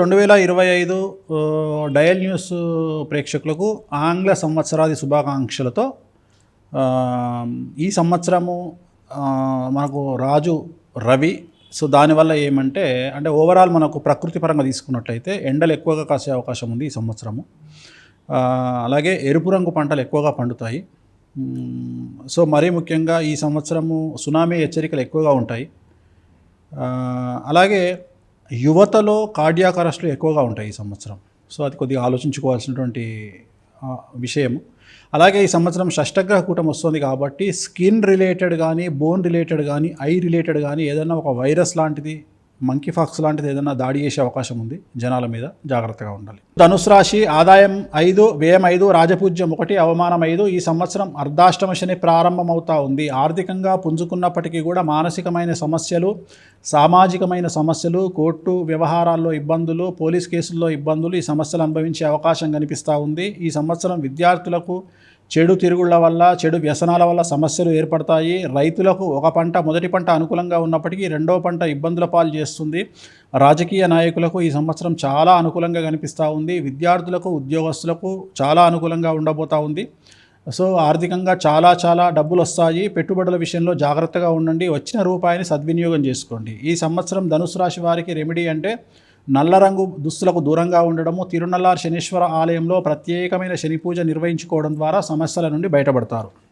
రెండు వేల ఇరవై ఐదు డయల్ న్యూస్ ప్రేక్షకులకు ఆంగ్ల సంవత్సరాది శుభాకాంక్షలతో ఈ సంవత్సరము మనకు రాజు రవి. సో దానివల్ల ఏమంటే అంటే ఓవరాల్ మనకు ప్రకృతి పరంగా తీసుకున్నట్లయితే ఎండలు ఎక్కువగా కాసే అవకాశం ఉంది ఈ సంవత్సరము. అలాగే ఎరుపు రంగు పంటలు ఎక్కువగా పండుతాయి. సో మరీ ముఖ్యంగా ఈ సంవత్సరము సునామీ హెచ్చరికలు ఎక్కువగా ఉంటాయి. అలాగే యువతలో కార్డియాక్ అరెస్టులు ఎక్కువగా ఉంటాయి ఈ సంవత్సరం. సో అది కొద్దిగా ఆలోచించుకోవాల్సినటువంటి విషయం. అలాగే ఈ సంవత్సరం షష్టగ్రహ కూటం వస్తుంది కాబట్టి స్కిన్ రిలేటెడ్ కానీ బోన్ రిలేటెడ్ కానీ ఐ రిలేటెడ్ కానీ ఏదైనా ఒక వైరస్ లాంటిది మంకీ ఫాక్స్ లాంటిది ఏదైనా దాడి చేసే అవకాశం ఉంది జనాల మీద జాగ్రత్తగా ఉండాలి. ధనుసు రాశి ఆదాయం ఐదు వ్యయం ఐదు రాజపూజ్యం ఒకటి అవమానం ఐదు ఈ సంవత్సరం అర్ధాష్టమ శని ప్రారంభమవుతా ఉంది. ఆర్థికంగా పుంజుకున్నప్పటికీ కూడా మానసికమైన సమస్యలు సామాజికమైన సమస్యలు కోర్టు వ్యవహారాల్లో ఇబ్బందులు పోలీస్ కేసుల్లో ఇబ్బందులు ఈ సమస్యలు అనుభవించే అవకాశం కనిపిస్తూ ఉంది. ఈ సంవత్సరం విద్యార్థులకు చెడు తిరుగుళ్ళ వల్ల చెడు వ్యసనాల వల్ల సమస్యలు ఏర్పడతాయి. రైతులకు ఒక పంట మొదటి పంట అనుకూలంగా ఉన్నప్పటికీ రెండో పంట ఇబ్బందుల పాలు చేస్తుంది. రాజకీయ నాయకులకు ఈ సంవత్సరం చాలా అనుకూలంగా కనిపిస్తూ ఉంది. విద్యార్థులకు ఉద్యోగస్తులకు చాలా అనుకూలంగా ఉండబోతా ఉంది. సో ఆర్థికంగా చాలా చాలా డబ్బులు వస్తాయి. పెట్టుబడుల విషయంలో జాగ్రత్తగా ఉండండి. వచ్చిన రూపాయిని సద్వినియోగం చేసుకోండి. ఈ సంవత్సరం ధనుసు రాశి వారికి రెమెడీ అంటే నల్ల రంగు దుస్తులకు దూరంగా ఉండడము తిరునల్లార్ శనీశ్వర ఆలయంలో ప్రత్యేకమైన శని పూజ నిర్వహించుకోవడం ద్వారా సమస్యల నుండి బయటపడతారు.